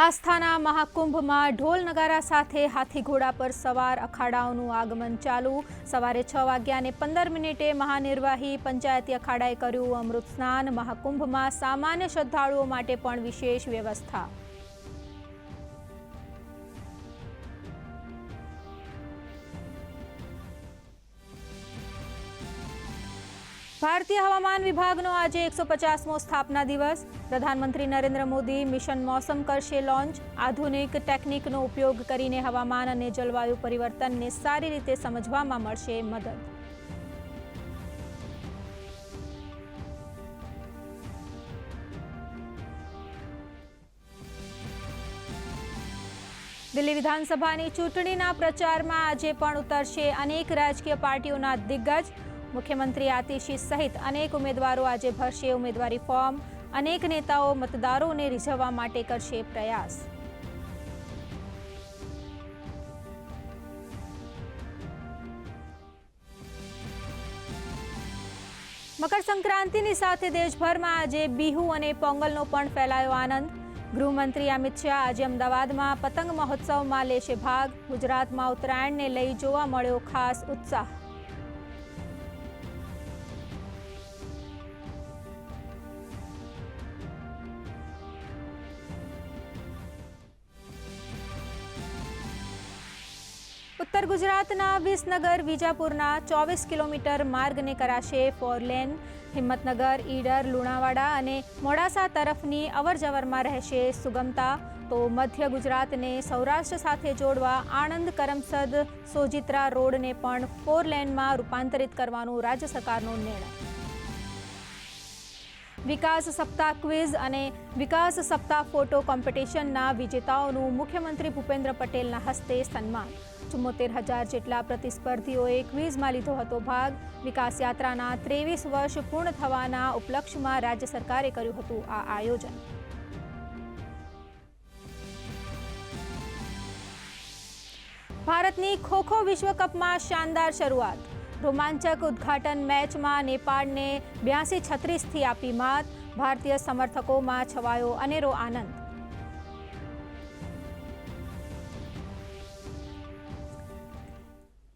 આસ્થાના મહાકુંભમાં ઢોલ નગારા સાથે હાથી ઘોડા પર સવાર અખાડાઓનું આગમન ચાલુ. સવારે છ વાગ્યાને પંદર મિનિટે મહાનિર્વાહી પંચાયતી અખાડાએ કર્યું અમૃત સ્નાન. મહાકુંભમાં સામાન્ય શ્રદ્ધાળુઓ માટે પણ વિશેષ વ્યવસ્થા. ભારતીય હવામાન વિભાગનો આજે એકસો પચાસમો સ્થાપના દિવસ. પ્રધાનમંત્રી નરેન્દ્ર મોદી મિશન મોસમ કરશે લોન્ચ. આધુનિક ટેકનિકનો ઉપયોગ કરીને હવામાન અને જલવાયુ પરિવર્તનને સારી રીતે સમજવામાં મળશે મદદ. દિલ્હી વિધાનસભાની ચૂંટણીના પ્રચારમાં આજે પણ ઉતરશે અનેક રાજકીય પાર્ટીઓના દિગ્ગજ. મુખ્યમંત્રી આતિશી સહિત અનેક ઉમેદવારો આજે ભરશે ઉમેદવારી ફોર્મ. અનેક નેતાઓ મતદારોને રીઝવવા માટે કરશે પ્રયાસ. મકર સંક્રાંતિની સાથે દેશભરમાં આજે બિહુ અને પોંગલનો પણ ફેલાયો આનંદ. ગૃહમંત્રી અમિત શાહ આજે અમદાવાદમાં પતંગ મહોત્સવમાં લેશે ભાગ. ગુજરાતમાં ઉત્તરાયણને લઈ જોવા મળ્યો ખાસ ઉત્સાહ. ઉત્તર ગુજરાતના વિસનગર, વિજાપુરના ચોવીસ કિલોમીટર માર્ગને કરાશે ફોર લેન હિંમતનગર, ઈડર, લુણાવાડા અને મોડાસા તરફની અવરજવરમાં રહેશે સુગમતા. તો મધ્ય ગુજરાતને સૌરાષ્ટ્ર સાથે જોડવા આણંદ કરમસદ સોજિત્રા રોડને પણ ફોર લેનમાં રૂપાંતરિત કરવાનો રાજ્ય સરકારનો નિર્ણય. વિકાસ સપ્તાહ ક્વિઝ અને વિકાસ સપ્તાહ ફોટો કોમ્પિટિશનના વિજેતાઓનું મુખ્યમંત્રી ભૂપેન્દ્ર પટેલના હસ્તે સન્માન. ચુમ્મોતેર હજાર જેટલા પ્રતિસ્પર્ધીઓએ ક્વિઝમાં લીધો હતો ભાગ. વિકાસ યાત્રાના ત્રેવીસ વર્ષ પૂર્ણ થવાના ઉપલક્ષમાં રાજ્ય સરકારે કર્યું હતું આ આયોજન. ભારતની ખોખો વિશ્વકપમાં શાનદાર શરૂઆત. રોમાંચક ઉદ્ઘાટન મેચમાં નેપાળને બ્યાસી છત્રીસથી આપી માત. ભારતીય સમર્થકોમાં છવાયો અનેરો આનંદ.